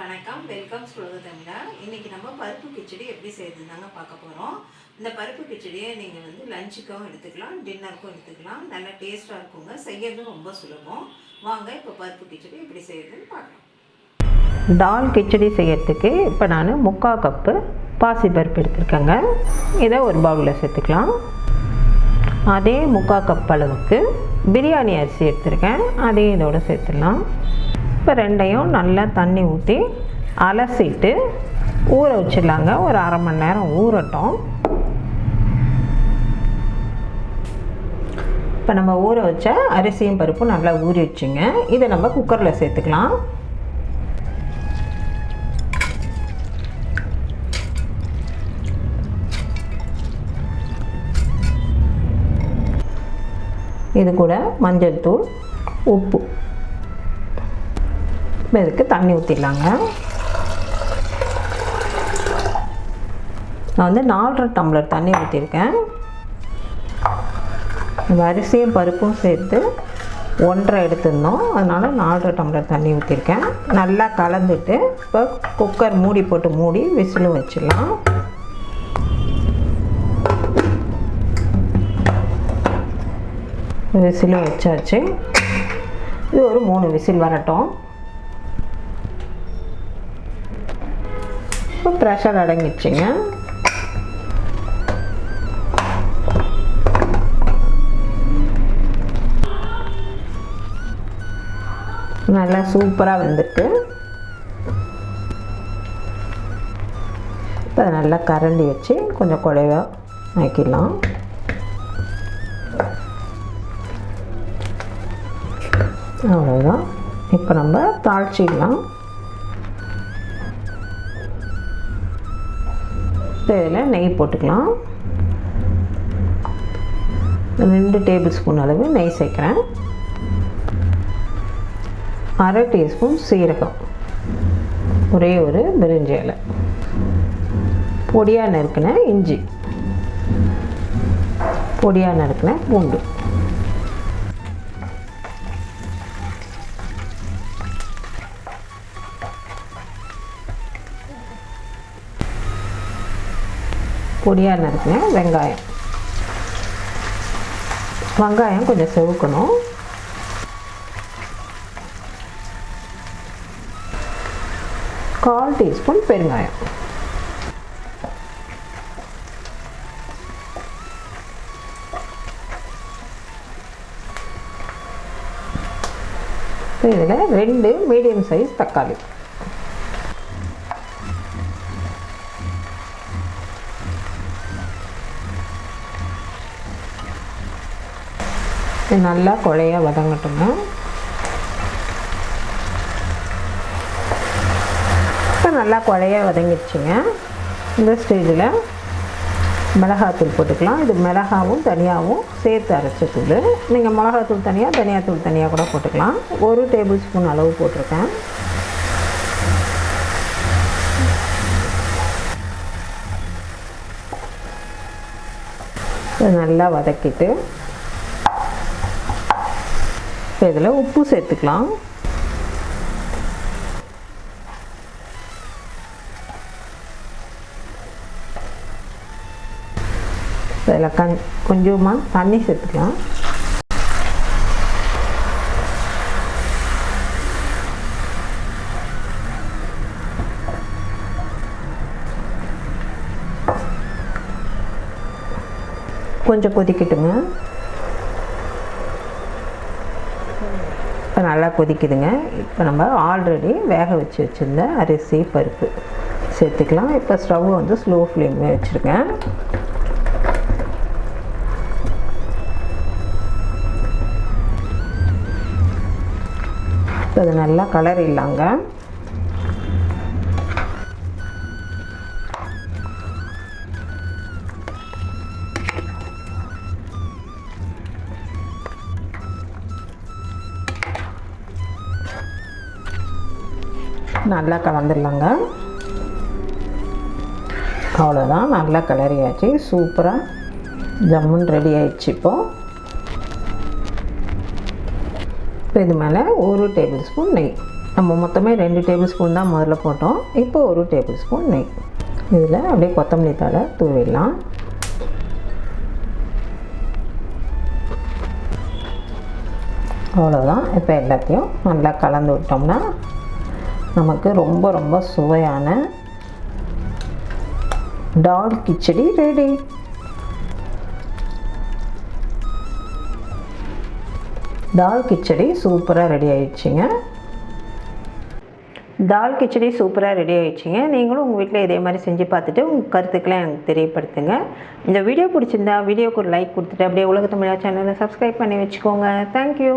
வணக்கம் வெல்கம் சுலக தமிழா இன்றைக்கி நம்ம பருப்பு கிச்சடி எப்படி செய்யறதுன்னு தாங்க பார்க்க போகிறோம் இந்த பருப்பு கிச்சடியை நீங்கள் வந்து லஞ்சுக்கும் எடுத்துக்கலாம் டின்னருக்கும் எடுத்துக்கலாம். நல்லா டேஸ்ட்டாக இருக்குங்க. செய்யறதும் ரொம்ப சுலபம். வாங்க இப்போ பருப்பு கிச்சடி எப்படி செய்யறதுன்னு பார்க்கலாம். டால் கிச்சடி செய்யறதுக்கு இப்போ நான் முக்கால் கப்பு பாசி பருப்பு எடுத்துருக்கேங்க. இதை ஒரு பவுலில் சேர்த்துக்கலாம். அதே முக்கால் கப் அளவுக்கு பிரியாணி அரிசி எடுத்திருக்கேன். அதையும் இதோட சேர்த்துடலாம். இப்போ ரெண்டையும் நல்லா தண்ணி ஊற்றி அலசிட்டு ஊற வச்சிடலாங்க. ஒரு அரை மணி நேரம் ஊறட்டும். இப்போ நம்ம ஊற வச்ச அரிசியும் பருப்பும் நல்லா ஊறி வச்சுங்க. இதை நம்ம குக்கரில் சேர்த்துக்கலாம். இது கூட மஞ்சள் தூள் உப்பு. இப்போ இதுக்கு தண்ணி ஊற்றிடலாங்க நான் வந்து நாலரை டம்ளர் தண்ணி ஊற்றிருக்கேன் வரிசையும் அரிசியும் பருப்பும் சேர்த்து ஒன்றரை எடுத்திருந்தோம். அதனால் நாலரை டம்ளர் தண்ணி ஊற்றிருக்கேன் நல்லா கலந்துட்டு இப்போ குக்கர் மூடி போட்டு மூடி விசிலும் வச்சிடலாம். விசிலும் வச்சாச்சு. இது ஒரு மூணு விசில் வரட்டும். இப்போ ப்ரெஷர் அடங்கிடுச்சிங்க. நல்லா சூப்பராக வெந்திருக்கு. இப்போ அதை நல்லா கரண்டி வச்சு கொஞ்சம் குழைவாக ஆக்கிடலாம். அவ்வளோதான் இப்போ நம்ம தாளிச்சிடலாம். இதில் நெய் போட்டுக்கலாம். ரெண்டு டேபிள் ஸ்பூன் அளவு நெய் சேர்க்குறேன். அரை டீஸ்பூன் சீரகம். ஒரே ஒரு பிரிஞ்சி இலை. பொடியாக நறுக்கின இஞ்சி. பொடியாக நறுக்கின பூண்டு. பொடியாக நறுக்கின வெங்காயம். வெங்காயம் கொஞ்சம் செவுக்கணும். கால் டீஸ்பூன் பெருங்காயம். இதில் ரெண்டு மீடியம் சைஸ் தக்காளி. இது நல்லா குழைய வதங்கட்டுங்க இப்போ நல்லா குழைய வதங்கிடுச்சுங்க. இந்த ஸ்டேஜில் மிளகாத்தூள் போட்டுக்கலாம். இது மிளகாவும் தனியாகவும் சேர்த்து அரைச்ச தூள். நீங்கள் மிளகாத்தூள் தனியாக தனியாத்தூள் தனியாக கூட போட்டுக்கலாம். ஒரு டேபிள் ஸ்பூன் அளவு போட்டிருக்கேன். நல்லா வதக்கிட்டு இப்போ இதில் உப்பு சேர்த்துக்கலாம். இதில் கண் கொஞ்சமாக தண்ணி சேர்த்துக்கலாம். கொஞ்சம் கொதிக்கட்டுங்க இப்போ நல்லா கொதிக்குதுங்க. இப்போ நம்ம ஆல்ரெடி வேக வச்சு வச்சுருந்த அரிசி பருப்பு சேர்த்துக்கலாம். இப்போ ஸ்டவ் வந்து ஸ்லோ ஃப்ளேமில் வச்சுருக்கேன் இப்போ அது நல்லா கலர் இல்லாங்க நல்லா கலந்துடலாங்க. அவ்வளோதான் நல்லா கிளறியாச்சு. சூப்பராக ஜம்முன் ரெடி ஆயிடுச்சு இப்போது இப்போ இது மேலே ஒரு டேபிள் ஸ்பூன் நெய். நம்ம மொத்தமே ரெண்டு டேபிள் ஸ்பூன் தான் முதல்ல போட்டோம். இப்போ ஒரு டேபிள் ஸ்பூன் நெய். இதில் அப்படியே கொத்தமல்லி தழை தூவிடலாம். அவ்வளோதான் இப்போ எல்லாத்தையும் நல்லா கலந்து விட்டோம்னா நமக்கு ரொம்ப ரொம்ப சுவையான டால் கிச்சடி ரெடி. தால் கிச்சடி சூப்பராக ரெடி ஆயிடுச்சுங்க. தால் கிச்சடி சூப்பராக ரெடி ஆயிடுச்சுங்க. நீங்களும் உங்கள் வீட்டில் இதே மாதிரி செஞ்சு பார்த்துட்டு உங்கள் கருத்துக்களை எனக்கு தெரியப்படுத்துங்க. இந்த வீடியோ பிடிச்சிருந்தா வீடியோக்கு ஒரு லைக் கொடுத்துட்டு அப்படியே உலக தமிழா சேனலை சப்ஸ்கிரைப் பண்ணி வச்சுக்கோங்க. தேங்க்யூ